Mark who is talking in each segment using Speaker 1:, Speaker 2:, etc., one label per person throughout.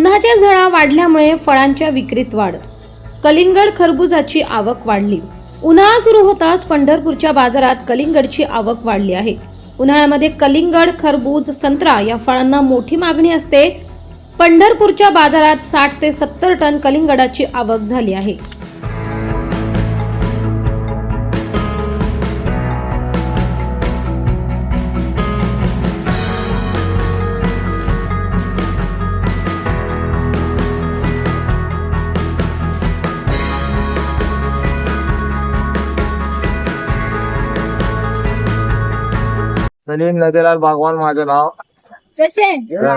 Speaker 1: उन्हाच्या झळा वाढल्यामुळे फळांच्या विक्रीत वाढ. कलिंगड खरबुजाची आवक वाढली. उन्हाळा सुरू होताच पंढरपूरच्या बाजारात कलिंगडची आवक वाढली आहे. उन्हाळ्यामध्ये कलिंगड खरबूज संत्रा या फळांना मोठी मागणी असते. पंढरपूरच्या बाजारात साठ ते सत्तर टन कलिंगडाची आवक झाली आहे.
Speaker 2: सलीम नदीलाल बागवान माझं नाव.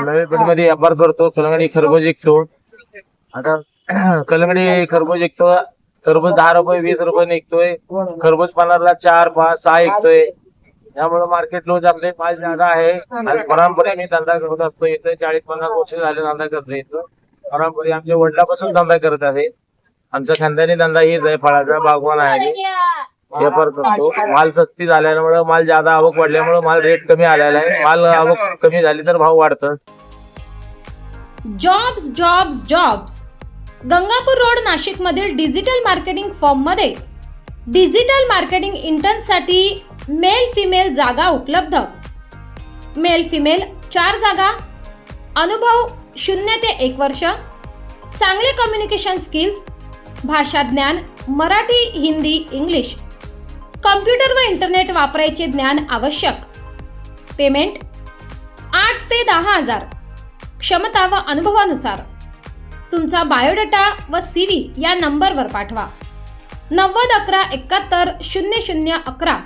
Speaker 2: नवी पेठमध्ये व्यापार करतो कलंगडी खरबूज विकतो. आता कलंगडी खरबूज विकतो खरबूज दहा रुपये वीस रुपये निघतोय. खरबूज पन्नासला चार पाच सहा विकतोय. त्यामुळे मार्केट लोज आपले माल ज्यादा आहे. आणि परंपरे मी धंदा करत असतो इथे चाळीस पन्नास वर्ष झाले धंदा करतो इथं. परंपरे आमच्या वडिलापासून धंदा करत आहे. आमचा खानदानी धंदा हीच आहे फळाचा बागवान आहे. व्यापार करतो माल सस्ती झाल्यामुळे माल ज्यादा आवक वाढल्यामुळे माल रेट कमी आलेला आहे. माल आवक कमी झाली तर भाव वाढतं.
Speaker 1: Jobs jobs jobs Gangapur road Nashik मधील डिजिटल मार्केटिंग फॉर्ममध्ये डिजिटल मार्केटिंग इंटर्नसाठी मेल फिमेल जागा उपलब्ध. मेल फिमेल चार जागा. अनुभव शून्य ते एक वर्ष. चांगले कम्युनिकेशन स्किल्स भाषा ज्ञान. मराठी हिंदी इंग्लिश. कम्प्युटर व इंटरनेट वापरायचे ज्ञान आवश्यक. पेमेंट आठ ते दहा हजार. क्षमता व अनुभवानुसार. तुमचा बायोडेटा व सी व्ही या नंबरवर पाठवा. नव्वद अकरा एकाहत्तर शून्य शून्य अकरा.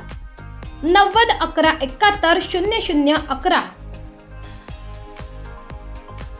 Speaker 1: नव्वद अकरा एकाहत्तर शून्य शून्य अकरा.